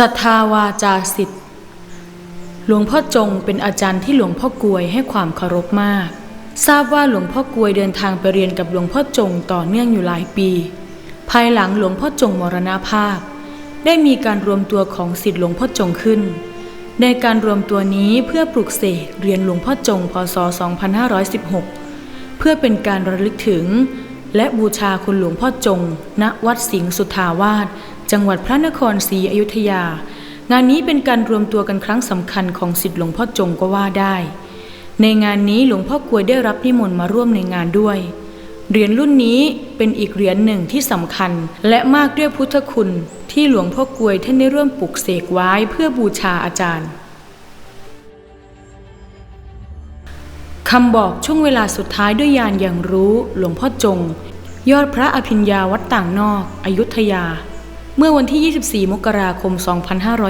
ศรัทธาวาจาสิทธิ์หลวงพ่อจงเป็นอาจารย์ที่หลวงพ่อกวยให้ความเคารพมาก ทราบว่าหลวงพ่อกวยเดินทางไปเรียนกับหลวงพ่อจงต่อเนื่องอยู่หลายปี ภายหลังหลวงพ่อจงมรณภาพ ได้มีการรวมตัวของศิษย์หลวงพ่อจงขึ้น ในการรวมตัวนี้เพื่อปลุกเสกเรียนหลวงพ่อจงพศ 2516 เพื่อเป็นการระลึกถึง และบูชาคุณหลวงพ่อจง ณวัดสิงห์สุทาวาส จังหวัดพระนครศรีอยุธยา งานนี้เป็นการรวมตัวกันครั้งสำคัญของศิษย์หลวงพ่อจงก็ว่าได้ ในงานนี้หลวงพ่อกวยได้รับนิมนต์มาร่วมในงานด้วย เหรียญรุ่นนี้เป็นอีกเหรียญหนึ่งที่สำคัญ และมากด้วยพุทธคุณ ที่หลวงพ่อกวยท่านได้ร่วมปลุกเสกไว้เพื่อบูชาอาจารย์คำบอกช่วงเวลาสุดท้ายด้วยยานอย่างรู้ หลวงพ่อจง ยอดพระอภิญญาวัดต่างนอก อยุธยา เมื่อวันที่ 24 มกราคม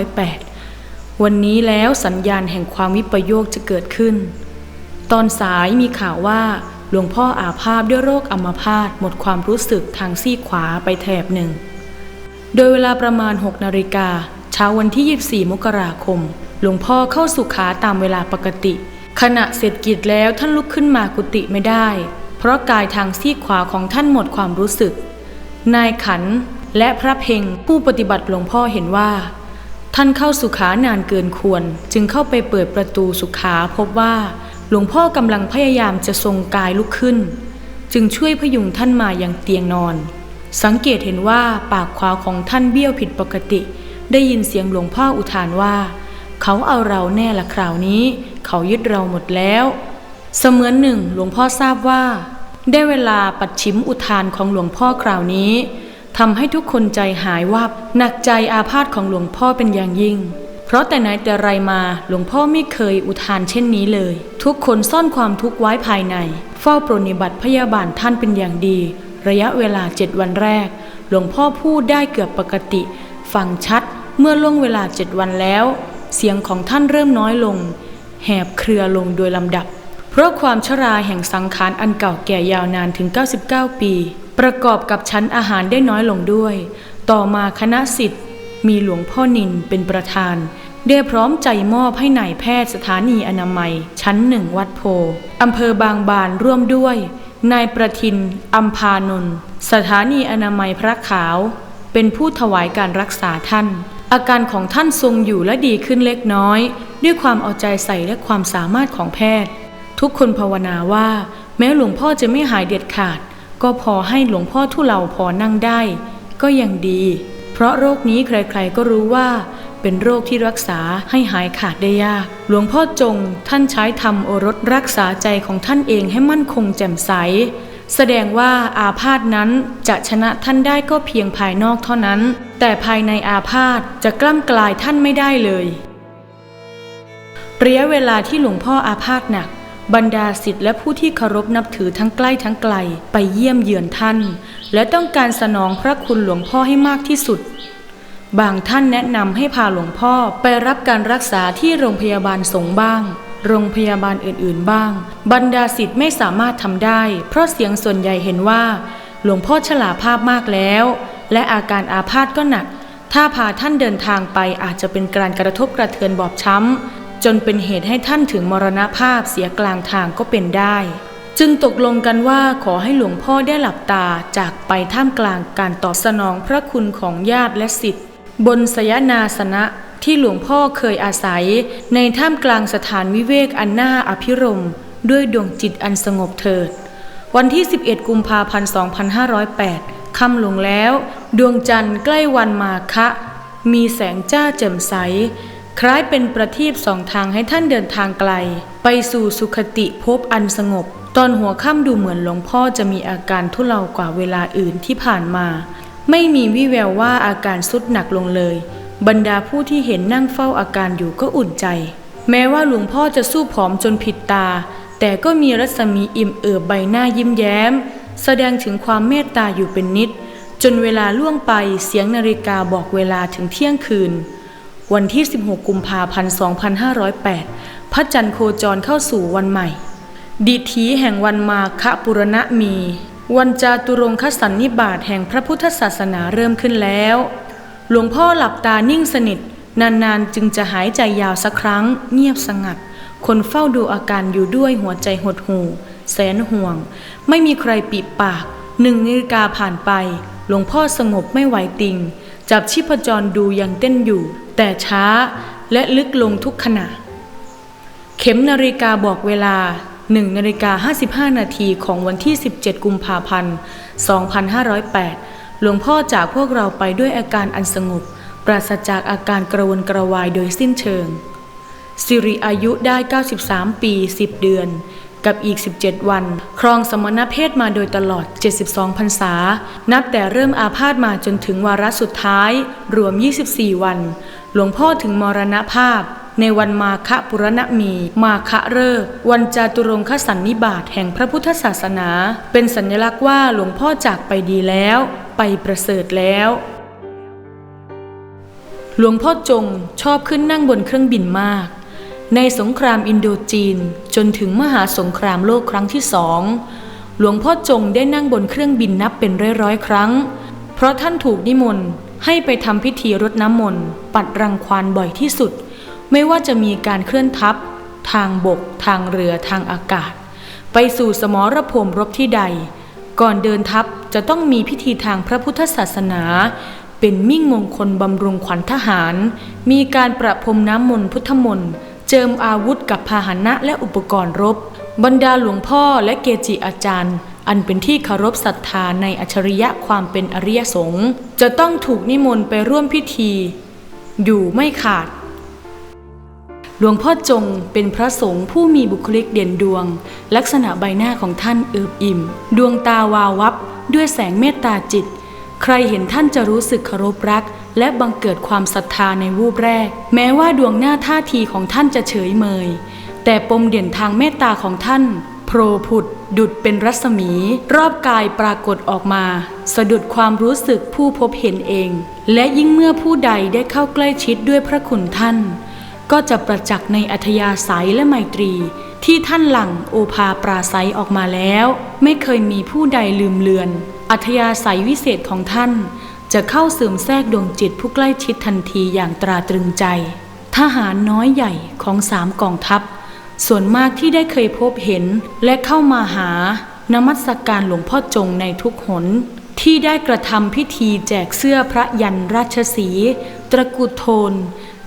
2508 วันนี้แล้วสัญญาณแห่งความวิปโยคจะเกิดขึ้น ตอนสายมีข่าวว่าหลวงพ่ออาพาธด้วยโรคอัมพาตหมดความรู้สึกทางซีขวาไปแถบหนึ่ง โดยเวลาประมาณ 6 นาฬิกาเช้าวันที่ 24 มกราคม หลวงพ่อเข้าสุขาตามเวลาปกติ ขณะเสร็จกิจแล้วท่านลุกขึ้นมากุฏิไม่ได้ เพราะกายทางซีขวาของท่านหมดความรู้สึก นายขัน และพระเพ็งผู้ปฏิบัติหลวงพ่อเห็นว่า ท่านเข้าสุขานานเกินควร จึงเข้าไปเปิดประตูสุขาพบว่า หลวงพ่อกำลังพยายามจะทรงกายลุกขึ้น จึงช่วยพยุงท่านมาอย่างเตียงนอน สังเกตเห็นว่าปากขวาของท่านเบี้ยวผิดปกติ ได้ยินเสียงหลวงพ่ออุทานว่า เขาเอาเราแน่ละคราวนี้ เขายึดเราหมดแล้ว เสมือนหนึ่งหลวงพ่อทราบว่า ได้เวลาปัดชิมอุทานของหลวงพ่อคราวนี้ ทำให้ทุกคนใจหายวับหนักใจอาพาธของหลวงพ่อเป็นอย่างยิ่ง เพราะแต่ไหนแต่ไรมาหลวงพ่อไม่เคยอุทานเช่นนี้เลย ทุกคนซ่อนความทุกข์ไว้ภายใน เฝ้าปรนนิบัติพยาบาลท่านเป็นอย่างดี ระยะเวลาเจ็ดวันแรก หลวงพ่อพูดได้เกือบปกติ ฟังชัดเมื่อล่วงเวลาเจ็ดวันแล้ว เสียงของท่านเริ่มน้อยลง แหบเครือลงโดยลำดับ เพราะความชราแห่งสังขารอันเก่าแก่ยาวนานถึง 99 ปี ประกอบกับชั้นอาหารได้น้อยลงด้วย ต่อมาคณะสิทธิ์มีหลวงพ่อนินเป็นประธาน ได้พร้อมใจมอบให้นายแพทย์สถานีอนามัย ชั้นหนึ่งวัดโพ อำเภอบางบานร่วมด้วย นายประทินอัมพานนท์สถานีอนามัยพระขาว เป็นผู้ถวายการรักษาท่าน อาการของท่านทรงอยู่และดีขึ้นเล็กน้อย ด้วยความเอาใจใส่และความสามารถของแพทย์ ทุกคนภาวนาว่า แม้หลวงพ่อจะไม่หายเด็ดขาด ก็พอให้หลวงพ่อทุเลาพอนั่งได้ ก็ยังดี เพราะโรคนี้ใครๆก็รู้ว่า เป็นโรคที่รักษาให้หายขาดได้ยาก หลวงพ่อจงท่านใช้ธรรมโอรสรักษาใจของท่านเองให้มั่นคงแจ่มใส แสดงว่าอาพาธนั้นจะชนะท่านได้ก็เพียงภายนอกเท่านั้น แต่ภายในอาพาธจะกล้ำกลายท่านไม่ได้เลยระยะเวลาที่หลวงพ่ออาพาธหนัก บรรดาศิษย์และผู้ที่เคารพนับถือทั้งใกล้ทั้งไกลไปเยี่ยมเยือนท่าน และต้องการสนองพระคุณหลวงพ่อให้มากที่สุด บางท่านแนะนำให้พาหลวงพ่อไปรับการรักษาที่โรงพยาบาลสงบ้าง โรงพยาบาลอื่นๆบ้าง บรรดาศิษย์ไม่สามารถทำได้ เพราะเสียงส่วนใหญ่เห็นว่า หลวงพ่อฉลาภาพมากแล้ว และอาการอาพาธก็หนักถ้าพาท่านเดินทางไปอาจจะเป็นการกระทบกระเทือนบอบช้ำ จนเป็นเหตุให้ท่านถึงมรณภาพเสียกลางทางก็เป็นได้ จึงตกลงกันว่าขอให้หลวงพ่อได้หลับตาจากไปท่ามกลางการตอบสนองพระคุณของญาติและศิษย์บนสยนาสนะที่หลวงพ่อเคยอาศัย ในท่ามกลางสถานวิเวกอันน่าอภิรมด้วยดวงจิตอันสงบเถิด วันที่ 11 กุมภาพันธ์2508 ค่ำลงแล้ว ดวงจันทร์ใกล้วันมาคะ มีแสงจ้าแจ่มใส คล้ายเป็นประทีปสองทางให้ท่านเดินทางไกล ไปสู่สุขติภพอันสงบ ตอนหัวค่ำดูเหมือนหลวงพ่อจะมีอาการทุเลากว่าเวลาอื่นที่ผ่านมา ไม่มีวิแววว่าอาการสุดหนักลงเลย บรรดาผู้ที่เห็นนั่งเฝ้าอาการอยู่ก็อุ่นใจ แม้ว่าหลวงพ่อจะสู้ผอมจนผิดตา แต่ก็มีรัศมีอิ่มเอิบใบหน้ายิ้มแย้ม แสดงถึงความเมตตาอยู่เป็นนิด จนเวลาล่วงไปเสียงนาฬิกาบอกเวลาถึงเที่ยงคืน วันที่ 16 กุมภาพันธ์ 2508 พระจันทร์โคจรเข้าสู่วันใหม่ ดิถีแห่งวันมาคปุรณะมี วันจาตุรงคสันนิบาตแห่งพระพุทธศาสนาเริ่มขึ้นแล้ว หลวงพ่อหลับตานิ่งสนิท นานๆ จึงจะหายใจยาวสักครั้ง เงียบสงัด คนเฝ้าดูอาการอยู่ด้วยหัวใจหดหู่แสนห่วง ไม่มีใครปิดปากหนึ่งนาฬิกาผ่านไป หลวงพ่อสงบไม่ไหวติง จับชีพจรดูยังเต้นอยู่ แต่ช้าและลึกลงทุกขณะ เข็มนาฬิกาบอกเวลา1นาฬิกา55 นาทีของวันที่ 17 กุมภาพันธ์ 2508 หลวงพ่อจากพวกเราไปด้วยอาการอันสงบ ปราศจากอาการกระวนกระวายโดยสิ้นเชิง สิริอายุได้ 93 ปี 10 เดือน กับอีก 17 วัน ครองสมณเพศมาโดยตลอด 72 พรรษา นับแต่เริ่มอาพาธมาจนถึงวาระสุดท้าย รวม 24 วัน หลวงพ่อถึงมรณภาพ ในวันมาฆปุรณมี มาฆเริกวันจาตุรงคสันนิบาตแห่งพระพุทธศาสนา เป็นสัญลักษณ์ว่าหลวงพ่อจากไปดีแล้ว ไปประเสริฐแล้วหลวงพ่อจงชอบขึ้นนั่งบนเครื่องบินมาก ในสงครามอินโดจีนจนถึงมหาสงครามโลกครั้งที่สองหลวงพ่อจงได้นั่งบนเครื่องบินนับเป็นร้อยๆ ครั้ง เพราะท่านถูกนิมนต์ให้ไปทำพิธีรดน้ำมนต์ปัดรังควานบ่อยที่สุด ไม่ว่าจะมีการเคลื่อนทัพ ทางบก ทางเรือทางอากาศ ไปสู่สมรภูมิรบที่ใด ก่อนเดินทัพจะต้องมีพิธีทางพระพุทธศาสนา เป็นมิ่งมงคลบำรุงขวัญทหาร มีการประพรมน้ำมนต์พุทธมนต์ เจิมอาวุธกับพาหนะและอุปกรณ์รบ บรรดาหลวงพ่อและเกจิอาจารย์ อันเป็นที่เคารพศรัทธาในอัจฉริยะความเป็นอริยสงฆ์จะต้องถูกนิมนต์ไปร่วมพิธี อยู่ไม่ขาด หลวงพ่อจงเป็นพระสงฆ์ผู้มีบุคลิกเด่นดวง ลักษณะใบหน้าของท่านเอิบอิ่ม ดวงตาวาววับด้วยแสงเมตตาจิต ใครเห็นท่านจะรู้สึกเคารพรัก และบังเกิดความศรัทธาในวูบแรก แม้ว่าดวงหน้าท่าทีของท่านจะเฉยเมย แต่ปมเด่นทางเมตตาของท่านโผล่ผุด ดุดเป็นรัศมี รอบกายปรากฏออกมา สะดุดความรู้สึกผู้พบเห็นเอง และยิ่งเมื่อผู้ใดได้เข้าใกล้ชิดด้วยพระคุณท่าน ก็จะประจักษ์ในอัธยาศัยและไมตรี ที่ท่านหลังโอภาปราศัยออกมาแล้ว ไม่เคยมีผู้ใดลืมเลือน อัธยาศัยวิเศษของท่าน จะเข้าเสริมแทรกดวงจิตผู้ใกล้ชิดทันทีอย่างตราตรึงใจ ทหารน้อยใหญ่ของสามกองทัพ ส่วนมากที่ได้เคยพบเห็นและเข้ามาหานมัสการหลวงพ่อจงในทุกหน ที่ได้กระทำพิธีแจกเสื้อพระยันราชสี ตระกุดโทน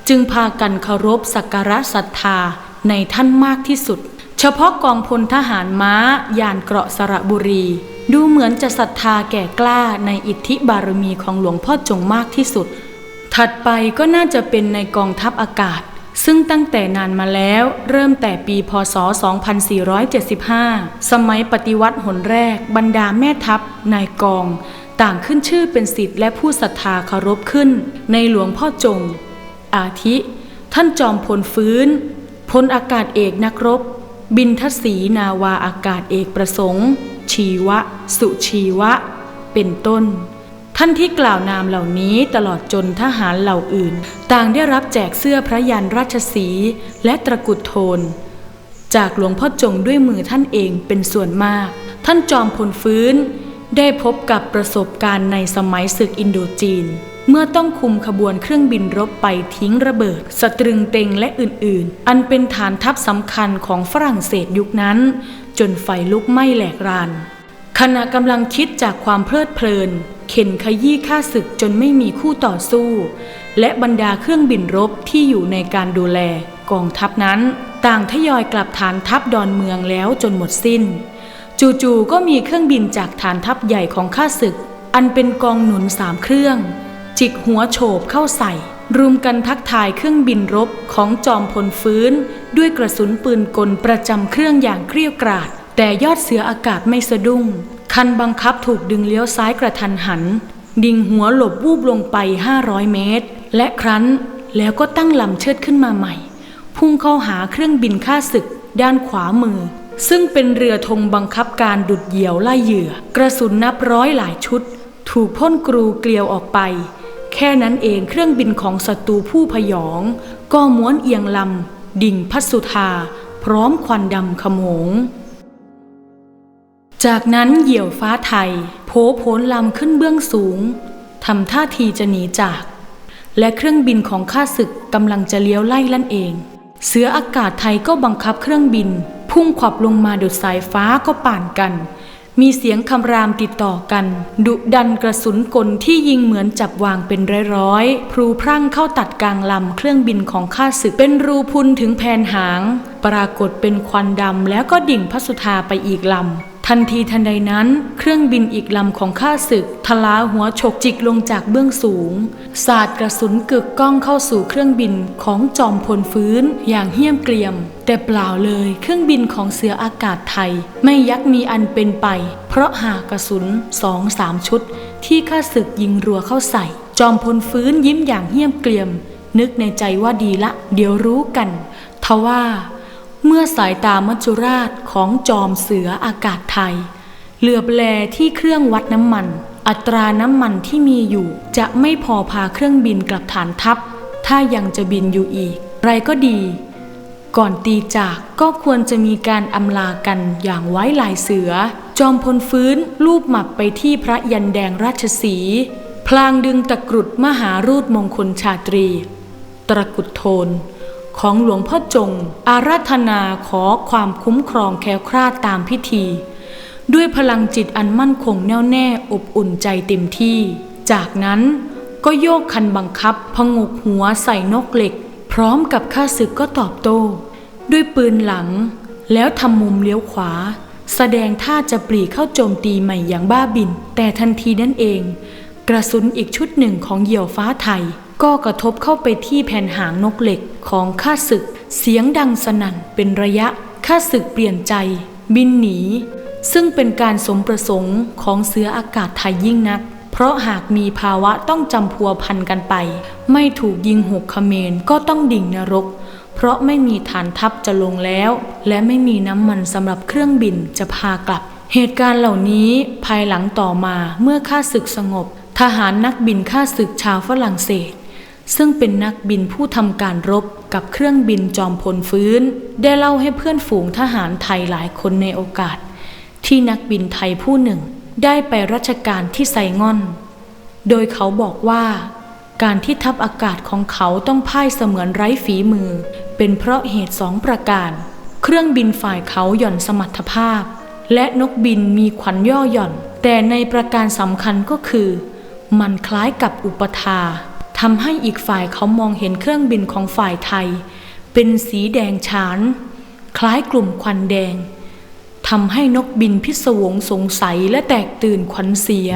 จึงพากันเคารพสักการะศรัทธา ในท่านมากที่สุด เฉพาะกองพลทหารม้ายานเกราะสระบุรี ดูเหมือนจะศรัทธาแก่กล้าในอิทธิบารมีของหลวงพ่อจงมากที่สุด ถัดไปก็น่าจะเป็นในกองทัพอากาศ ซึ่งตั้งแต่นานมาแล้วเริ่มแต่ปีพศ 2475 สมัยปฏิวัติหนแรกบรรดาแม่ทัพนายกองต่างขึ้นชื่อเป็นสิทธิ์และผู้ศรัทธาเคารพขึ้น ในหลวงพ่อจง อาทิ ท่านจอมพลฟื้น พลอากาศเอกนักรบ บินทศีนาวาอากาศเอกประสงค์ ชีวะ สุชีวะ เป็นต้น ท่านที่กล่าวนามเหล่านี้ตลอดจนทหารเหล่าอื่น ต่างได้รับแจกเสื้อพระยันราชสีและตระกุดโทน จากหลวงพ่อจงด้วยมือท่านเองเป็นส่วนมาก ท่านจอมพลฟื้นได้พบกับประสบการณ์ในสมัยศึกอินโดจีน เมื่อต้องคุมขบวนเครื่องบินรบไปทิ้งระเบิด สตรึงเต็งและอื่นๆ อันเป็นฐานทัพสำคัญของฝรั่งเศสยุคนั้น จนไฟลุกไหม้แหลกรานขณะกำลังคิดจากความเพลิดเพลิน เข็นขยี้ข้าศึกจนไม่มีคู่ต่อสู้ และบรรดาเครื่องบินรบที่อยู่ในการดูแลกองทัพนั้น ต่างทยอยกลับฐานทัพดอนเมืองแล้วจนหมดสิ้น จู่ๆก็มีเครื่องบินจากฐานทัพใหญ่ของข้าศึก อันเป็นกองหนุนสามเครื่อง จิกหัวโฉบเข้าใส่ รุมกันทักทายเครื่องบินรบของจอมพลฟื้น ด้วยกระสุนปืนกลประจำเครื่องอย่างเกรี้ยวกราด แต่ยอดเสืออากาศไม่สะดุ้ง คันบังคับถูกดึงเลี้ยวซ้ายกระทันหัน ดิ่งหัวหลบวูบลงไป 500 เมตร และครั้นแล้วก็ตั้งลำเชิดขึ้นมาใหม่ พุ่งเข้าหาเครื่องบินข้าศึก ด้านขวามือ ซึ่งเป็นเรือธงบังคับการดุดเหยี่ยวไล่เหยื่อ กระสุนนับร้อยหลายชุด ถูกพ่นกรูเกลียวออกไป แค่นั้นเองเครื่องบินของศัตรูผู้พยอง ก็ม้วนเอียงลำ ดิ่งพัสสุธา พร้อมควันดำขโมง จากนั้นเหยี่ยวฟ้าไทย โผโผนลำขึ้นเบื้องสูงทำท่าทีจะหนีจาก และเครื่องบินของข้าศึกกำลังจะเลี้ยวไล่ลั่นเอง เสืออากาศไทยก็บังคับเครื่องบิน พุ่งขวับลงมาดุดสายฟ้าก็ป่านกัน มีเสียงคำรามติดต่อกัน ดุดันกระสุนกลที่ยิงเหมือนจับวางเป็นร้อยๆพลูพรั่งเข้าตัดกลางลำเครื่องบินของข้าศึกเป็นรูพุนถึงแผ่นหาง ปรากฏเป็นควันดำแล้วก็ดิ่งพระสุธาไปอีกลำ ทันทีทันใดนั้น เครื่องบินอีกลำของข้าศึก ทลาหัวฉกจิกลงจากเบื้องสูง สาดกระสุนกึกก้องเข้าสู่เครื่องบินของจอมพลฟื้นอย่างเหี้ยมเกรียม แต่เปล่าเลยเครื่องบินของเสืออากาศไทย ไม่ยักมีอันเป็นไป เพราะหากระสุนสองสามชุด ที่ข้าศึกยิงรัวเข้าใส่ จอมพลฟื้นยิ้มอย่างเหี้ยมเกรียม นึกในใจว่าดีละ เดี๋ยวรู้กันทว่า เมื่อสายตามัจจุราชของจอมเสืออากาศไทย เหลือบแลที่เครื่องวัดน้ำมัน อัตราน้ำมันที่มีอยู่ จะไม่พอพาเครื่องบินกลับฐานทัพ ถ้ายังจะบินอยู่อีก ไรก็ดี ก่อนตีจากก็ควรจะมีการอำลากันอย่างไว้ลายเสือ จอมพลฟื้นลูบหมับไปที่พระยันแดงราชสี พลางดึงตะกรุดมหารูดมงคลชาตรี ตะกรุดโทน ของหลวงพ่อจง อาราธนาขอความคุ้มครองแคล้วคลาดตามพิธี ด้วยพลังจิตอันมั่นคงแน่วแน่อบอุ่นใจเต็มที่ จากนั้นก็โยกคันบังคับพงกหัวใส่นกเหล็ก พร้อมกับข้าศึกก็ตอบโต้ ด้วยปืนหลัง แล้วทำมุมเลี้ยวขวา แสดงท่าจะปรีเข้าโจมตีใหม่อย่างบ้าบิน แต่ทันทีนั่นเอง กระสุนอีกชุดหนึ่งของเหยี่ยวฟ้าไทย ก็กระทบเข้าไปที่แผ่นหางนกเหล็ก ของข้าศึก เสียงดังสนั่นเป็นระยะข้าศึกเปลี่ยนใจ บินหนี ซึ่งเป็นการสมประสงค์ของเสืออากาศไทยยิ่งนัก เพราะหากมีภาวะต้องจำพัวพันกันไป ไม่ถูกยิงหกเขมรก็ต้องดิ่งนรก เพราะไม่มีฐานทัพจะลงแล้ว และไม่มีน้ำมันสำหรับเครื่องบินจะพากลับ เหตุการณ์เหล่านี้ภายหลังต่อมาเมื่อข้าศึกสงบ ทหารนักบินข้าศึกชาวฝรั่งเศส ซึ่งเป็นนักบินผู้ทำการรบกับเครื่องบินจอมพลฟื้น ได้เล่าให้เพื่อนฝูงทหารไทยหลายคนในโอกาส ที่นักบินไทยผู้หนึ่งได้ไปราชการที่ไซงอน โดยเขาบอกว่าการที่ทัพอากาศของเขาต้องพ่ายเสมือนไร้ฝีมือ เป็นเพราะเหตุสองประการ เครื่องบินฝ่ายเขาหย่อนสมรรถภาพ และนกบินมีขวัญย่อหย่อน แต่ในประการสำคัญก็คือ มันคล้ายกับอุปทา ทำให้อีกฝ่ายเขามองเห็นเครื่องบินของฝ่ายไทย เป็นสีแดงฉาน คล้ายกลุ่มควันแดงทำให้นกบินพิศวงสงสัยและแตกตื่นขวัญเสีย